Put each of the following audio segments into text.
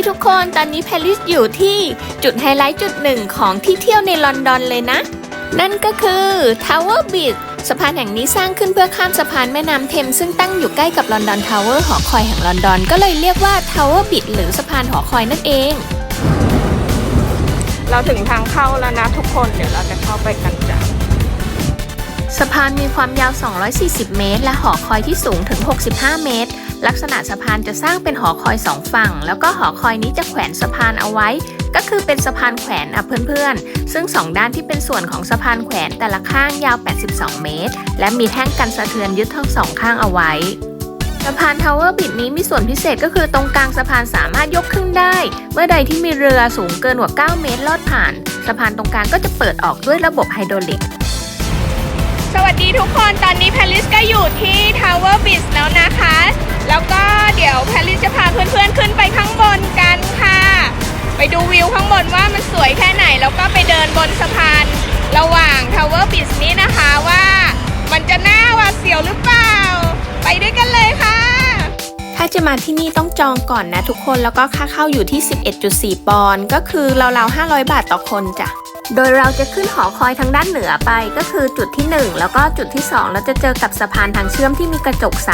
ดีทุกคนตอนนี้แพรลิสอยู่ที่จุดไฮไลท์จุดหนึ่งของที่เที่ยวในลอนดอนเลยนะ นั่นก็คือ Tower Bridge สะพานแห่งนี้สร้างขึ้นเพื่อข้ามสะพานแม่น้ำเทมส์ซึ่งตั้งอยู่ใกล้กับลอนดอนทาวเวอร์หอคอยแห่งลอนดอน ก็เลยเรียกว่า Tower Bridge หรือสะพานหอคอยนั่นเอง เราถึงทางเข้าแล้วนะทุกคนเดี๋ยวเราจะเข้าไปกันจ้ะสะพานมีความยาว 240 เมตร และหอคอยที่สูงถึง 65 เมตร ลักษณะสะพานจะสร้างเป็นหอคอยสองฝั่ง แล้วก็หอคอยนี้จะแขวนสะพานเอาไว้ ก็คือเป็นสะพานแขวนอะเพื่อนๆ ซึ่งสองด้านที่เป็นส่วนของสะพานแขวนแต่ละข้างยาว 82 เมตร และมีแท่งกันสะเทือนยึดทั้งสองข้างเอาไว้สะพานทาวเวอร์บิดนี้มีส่วนพิเศษก็คือตรงกลางสะพานสามารถยกขึ้นได้ เมื่อใดที่มีเรือสูงเกินกว่า 9 เมตรลอดผ่าน สะพานตรงกลางก็จะเปิดออกด้วยระบบไฮดรอลิก สวัสดีทุกคนตอนนี้แพรลิสก็อยู่ที่ Tower b i z แล้วนะคะ แล้วก็เดี๋ยวแพรลิสจะพาเพื่อนๆขึ้นไปข้างบนกันค่ะ ไปดูวิวข้างบนว่ามันสวยแค่ไหน แล้วก็ไปเดินบนสะพานระหว่าง Tower b i z นี้นะคะว่ามันจะน่าหวาดเสียวหรือเปล่า ไปด้วยกันเลยค่ะ ถ้าจะมาที่นี่ต้องจองก่อนนะทุกคนแล้วก็ค่าเข้าอยู่ที่ 11.4 ปอนด์ก็คือราวๆ500 บาทต่อคนจ้ะ โดยเราจะขึ้นหอคอยทางด้านเหนือไปก็คือจุดที่ 1 แล้วก็จุดที่ 2 เราจะเจอกับสะพานทางเชื่อมที่มีกระจกใส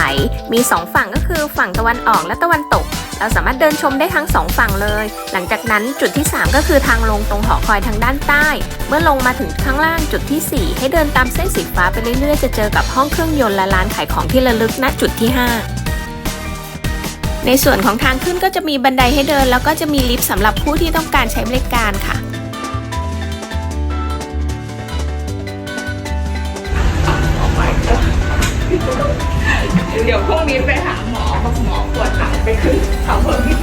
มี 2 ฝั่งก็คือฝั่งตะวันออกและตะวันตก เราสามารถเดินชมได้ทั้ง 2 ฝั่งเลย หลังจากนั้นจุดที่ 3 ก็คือทางลงตรงหอคอยทางด้านใต้ เมื่อลงมาถึงข้างล่างจุดทีสี่4 ให้เดินตามเส้นสีฟ้าไปเรื่อยๆจะเจอกับห้องเครื่องยนต์และร้านขายของที่ระลึกณจุดที่ 5ในส่วนของทางขึ้นก็จะมีบันไดให้เดิน แล้วก็จะมีลิฟต์สำหรับผู้ที่ต้องการใช้บริการค่ะ เดี๋ยวพรุ่งนี้ไปหาหมอเพราะหมอปวดหลังไปขึ้นเขาเพิ่มที่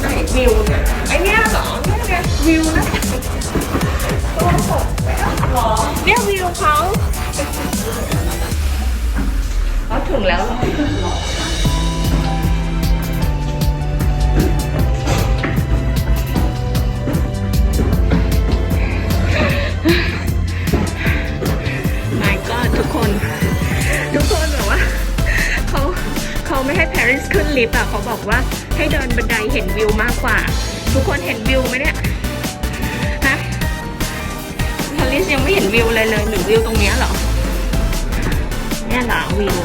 ไหนวิวเนี่ยไอเนี้ยเหรอเนี่ยไงวิวนะตัวตกไปแล้วหรอเนี่ยวิวเขาเขาถึงแล้ว ขึ้นลิฟต์อะเขาบอกว่าให้เดินบันไดเห็นวิวมากกว่า ทุกคนเห็นวิวไหมเนี่ยฮะปารีสยังไม่เห็นวิวเลยเลยหรือวิวตรงเนี้ยเหรอเนี่ยเหรอวิว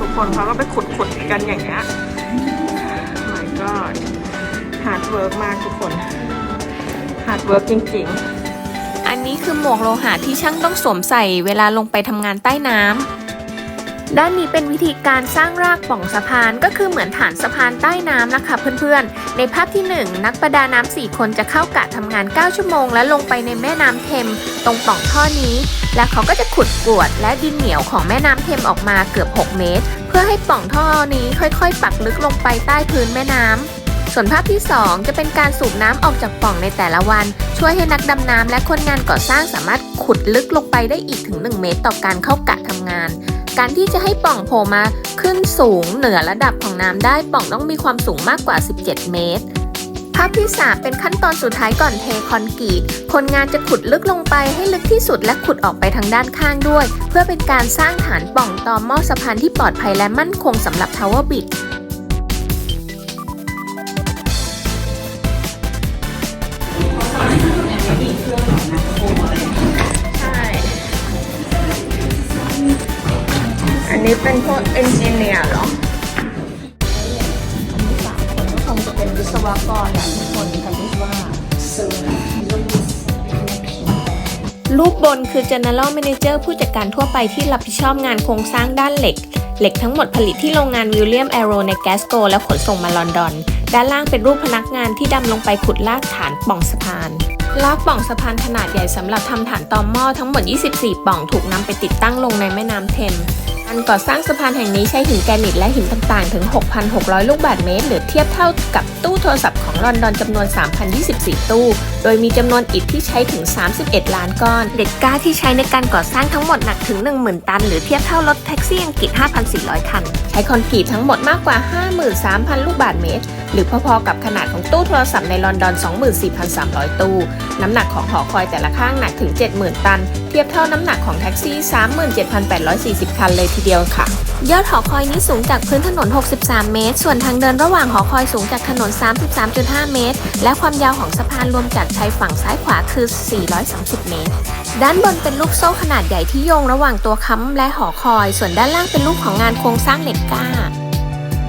ทุกคนเขาก็ไปขุดๆกันอย่างเงี้ย hard work มากทุกคน hard work จริง ๆ อันนี้คือหมวกโลหะที่ช่างต้องสวมใส่เวลาลงไปทำงานใต้น้ำด้านนี้เป็นวิธีการสร้างรากป่องสะพานก็คือเหมือนฐานสะพานใต้น้ำนะคะเพื่อนๆ ในภาพที่ 1 นักประดาน้ำ4คนจะเข้ากะทำงาน 9 ชั่วโมง และลงไปในแม่น้ำเทมตรงป่องท่อนี้ และเขาก็จะขุดกรวดและดินเหนียวของแม่น้ำเทมออกมาเกือบ 6 เมตร เพื่อให้ป่องท่อนี้ค่อยๆ ปักลึกลงไปใต้พื้นแม่น้ำ ส่วนภาพที่ 2 จะเป็นการสูบน้ำออกจากปล่องในแต่ละวัน ช่วยให้นักดำน้ำและคนงานก่อสร้างสามารถขุดลึกลงไปได้อีกถึง 1 เมตรต่อการเข้ากะทำงาน การที่จะให้ปล่องโผล่มาขึ้นสูงเหนือระดับของน้ำได้ปล่องต้องมีความสูงมากกว่า 17 เมตร ภาพที่ 3 เป็นขั้นตอนสุดท้ายก่อนเทคอนกรีต คนงานจะขุดลึกลงไปให้ลึกที่สุดและขุดออกไปทางด้านข้างด้วย เพื่อเป็นการสร้างฐานปล่องต่อหม้อสะพานที่ปลอดภัยและมั่นคงสำหรับ Tower Bridge ใช่ นนี้เป็นพวกเอนจิเนียร์เหรอคงจะเป็นวิศวกรแหละทุกคนคำที่ว่ารูปบนคือ General Manager ผู้จัดการทั่วไปที่รับผิดชอบงานโครงสร้างด้านเหล็ก เหล็กทั้งหมดผลิตที่โรงงานวิลเลียมแอโรในแกสโกและขนส่งมาลอนดอน ด้านล่างเป็นรูปพนักงานที่ดำลงไปขุดลากฐานปล่องสะพานลากปล่องสะพานขนาดใหญ่สำหรับทำฐานตอหม้อทั้งหมด 24ปล่องถูกนำไปติดตั้งลงในแม่น้ำเทมส์ การก่อสร้างสะพานแห่งนี้ใช้หินแกรนิตและหินต่างๆ ถึง 6,600 ลูกบาศก์เมตร หรือเทียบเท่ากับตู้โทรศัพท์ของลอนดอนจำนวน 3,024 ตู้ โดยมีจำนวนอิฐที่ใช้ถึง 31 ล้านก้อนเหล็กกล้าที่ใช้ในการก่อสร้างทั้งหมดหนักถึง 10,000 ตัน หรือเทียบเท่ารถแท็กซี่อังกฤษ 5,400 คัน ใช้คอนกรีตทั้งหมดมากกว่า 53,000 ลูกบาศก์เมตร หรือพอๆกับขนาดของตู้โทรศัพท์ในลอนดอน 24,300 ตู้ น้ำหนักของหอคอยแต่ละข้างหนักถึง 70,000 ตัน เทียบเท่าน้ำหนักของแท็กซี่ 37,840 คันเลยทีเดียวค่ะ ยอดหอคอยนี้สูงจากพื้นถนน 63 เมตร ส่วนทางเดินระหว่างหอคอยสูงจากถนน 33.5 เมตร และความยาวของสะพานรวมจากชายฝั่งซ้ายขวาคือ 430 เมตร ด้านบนเป็นลูกโซ่ขนาดใหญ่ที่โยงระหว่างตัวค้ำและหอคอย ส่วนด้านล่างเป็นรูปของงานโครงสร้างเหล็กก้า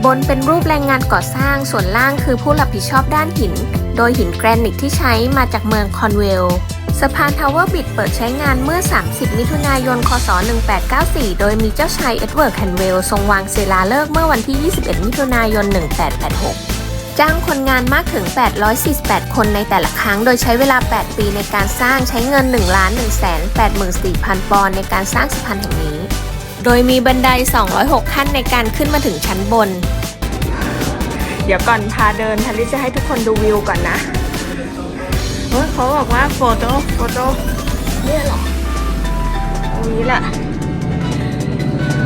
บนเป็นรูปแรงงานก่อสร้าง ส่วนล่างคือผู้รับผิดชอบด้านหิน โดยหินแกรนิตที่ใช้มาจากเมืองคอนเวล สะพานทาวเวอร์บิดเปิดใช้งานเมื่อ 30 มิถุนายน คศ 1894 โดยมีเจ้าชายเอ็ดเวิร์ดแคนเวลทรงวางศิลาฤกษ์เมื่อวันที่ 21 มิถุนายน 1886 จ้างคนงานมากถึง 848 คนในแต่ละครั้ง โดยใช้เวลา 8 ปีในการสร้างใช้เงิน1 1 8 4 0 0 0 ปอนด์ในการสร้างสะพานแห่งนี้ โดยมีบันได 206 ขั้นในการขึ้นมาถึงชั้นบน เดี๋ยวก่อนพาเดินทันลิจะให้ทุกคนดูวิวก่อนนะ เฮ้ยเขาบอกว่าโฟโต้โฟโต้เนี่ยหรอตรงนี้แหละ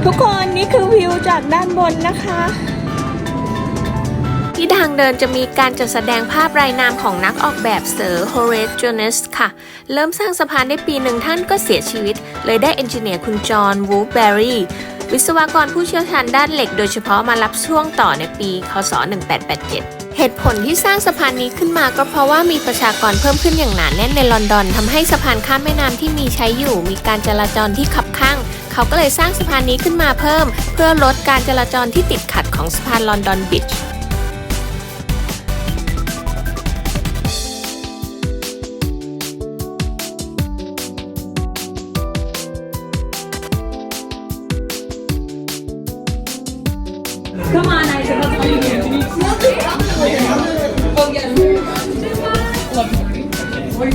ทุกคนนี่คือวิวจากด้านบนนะคะ ที่ทางเดินจะมีการจัดแสดงภาพรายนามของนักออกแบบเซอร์โฮเรสจ o เนสค่ะ เริ่มสร้างสะพานได้ปีหนึ่งท่านก็เสียชีวิต เลยได้เอนจิเนียร์คุณจอห์นวูฟแบรีวิศวกรผู้เชี่ยวชาญด้านเหล็กโดยเฉพาะมารับช่วงต่อในปี คศ 1887 เหตุผลที่สร้างสะพานนี้ขึ้นมาก็เพราะว่ามีประชากรเพิ่มขึ้นอย่างหนาแน่นในลอนดอนทำให้สะพานข้ามแม่น้ำที่มีใช้อยู่ มีการจราจรที่ขับข้าง เขาก็เลยสร้างสะพานนี้ขึ้นมาเพิ่ม เพื่อลดการจราจรที่ติดขัดของสะพานลอนดอนบิช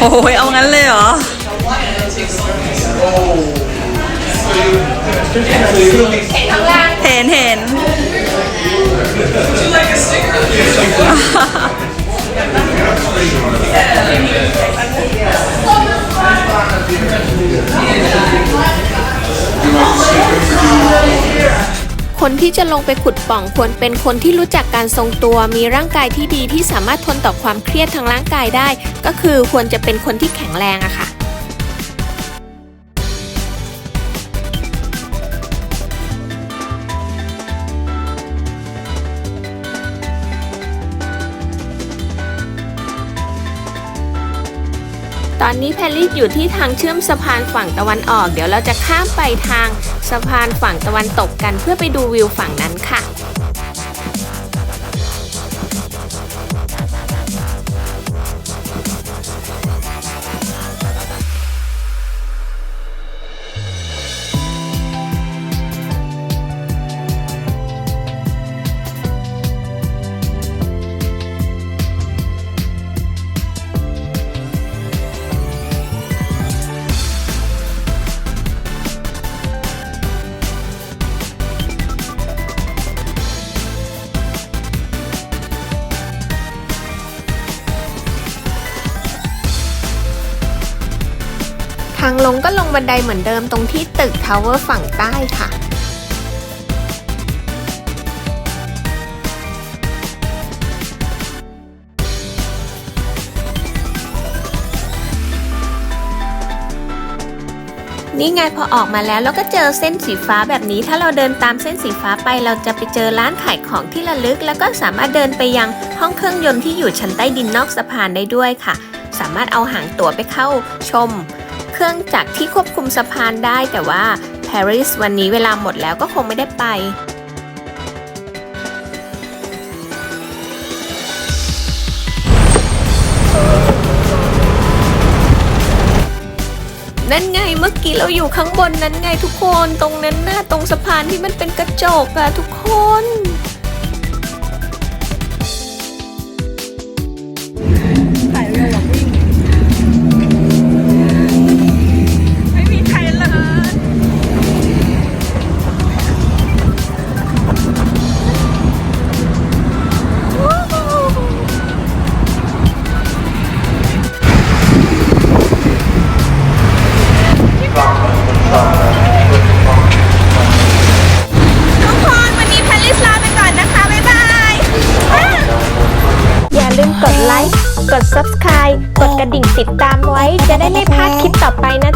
โอ้ยเอางั้นเลยเหรอเห็นเห็น คนที่จะลงไปขุดป่องควรเป็นคนที่รู้จักการทรงตัว มีร่างกายที่ดีที่สามารถทนต่อความเครียดทางร่างกายได้ ก็คือควรจะเป็นคนที่แข็งแรงอะค่ะ ตอนนี้แพรรี่อยู่ที่ทางเชื่อมสะพานฝั่งตะวันออก เดี๋ยวเราจะข้ามไปทางสะพานฝั่งตะวันตกกันเพื่อไปดูวิวฝั่งนั้นค่ะ ทางลงก็ลงบันไดเหมือนเดิมตรงที่ตึกทาวเวอร์ฝั่งใต้ค่ะนี่ไงพอออกมาแล้วเราก็เจอเส้นสีฟ้าแบบนี้ ถ้าเราเดินตามเส้นสีฟ้าไป เราจะไปเจอร้านขายของที่ระลึก แล้วก็สามารถเดินไปยังห้องเครื่องยนต์ที่อยู่ชั้นใต้ดินนอกสะพานได้ด้วยค่ะ สามารถเอาหางตั๋วไปเข้าชม ครื่องจักรที่ควบคุมสะพานได้ แต่ว่าปารีสวันนี้เวลาหมดแล้วก็คงไม่ได้ไป นั่นไงเมื่อกี้เราอยู่ข้างบนนั้นไงทุกคน ตรงนั้นหน้าตรงสะพานที่มันเป็นกระจกอะทุกคน ติดตามไว้จะได้ไม่พลาดคลิปต่อไปนะ